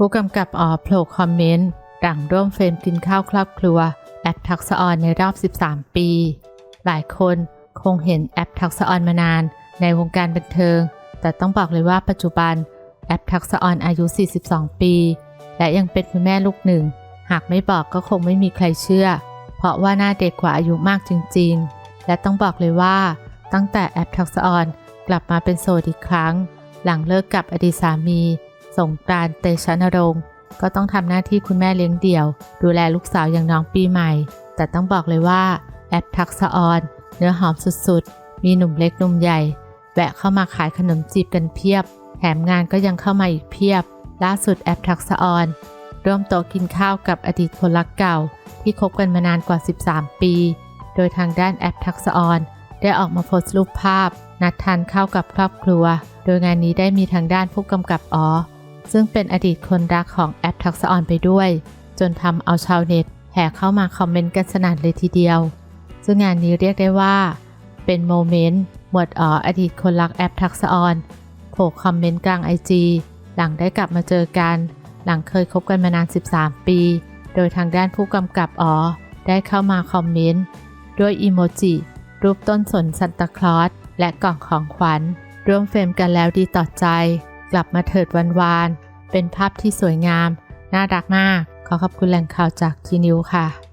ผู้กำกับออโผล่คอมเมนต์หลังร่วมเฟรมกินข้าวครอบครัว แอปทักษออนในรอบ 13 ปี หลายคนคงเห็นแอปทักษออนมานาน ในวงการบันเทิง แต่ต้องบอกเลยว่าปัจจุบันแอปทักษออนอายุ 42 ปี และยังเป็นคุณแม่ลูกหนึ่ง หากไม่บอกก็คงไม่มีใครเชื่อ เพราะว่าหน้าเด็กกว่าอายุมากจริง ๆ และต้องบอกเลยว่า ตั้งแต่แอปทักษออนกลับมาเป็นโสดอีกครั้ง หลังเลิกกับอดีตสามี สงกรานต์เตชะนรงค์ก็ต้องทำหน้าที่คุณแม่เลี้ยงเดี่ยว ดูแลลูกสาวอย่างน้องปีใหม่ แต่ต้องบอกเลยว่า แอปทักษะออน เนื้อหอมสุดๆ มีหนุ่มเล็กหนุ่มใหญ่ แวะเข้ามาขายขนมจีบกันเพียบ แถมงานก็ยังเข้ามาอีกเพียบ ล่าสุดแอปทักษะออนร่วมโต๊ะกินข้าวกับอดีตคนรักเก่า ที่คบกันมานานกว่า 13 ปี โดยทางด้านแอปทักษะออนได้ออกมาโพสต์รูปภาพ นัดทานข้าวกับครอบครัว โดยงานนี้ได้มีทางด้านผู้กำกับอ๋อ ซึ่งเป็นอดีตคนรักของแอปทักษออนไปด้วย จนทำเอาชาวเน็ตแห่เข้ามาคอมเมนต์กันสนั่นเลยทีเดียว ซึ่งงานนี้เรียกได้ว่า เป็นโมเมนต์หมวดอ๋ออดีตคนรักแอปทักษออนโผล่คอมเมนต์กลางไอจีหลังได้กลับมาเจอกัน หลังเคยคบกันมานาน 13 ปี โดยทางด้านผู้กำกับอ๋อได้เข้ามาคอมเมนต์ด้วยอีโมจิรูปต้นสนซันตาคลอสและกล่องของขวัญร่วมเฟรมกันแล้วดีต่อใจ กลับมาเถิดวันวาน เป็นภาพที่สวยงาม น่ารักมาก ขอขอบคุณแหล่งข่าวจากจีนิวค่ะ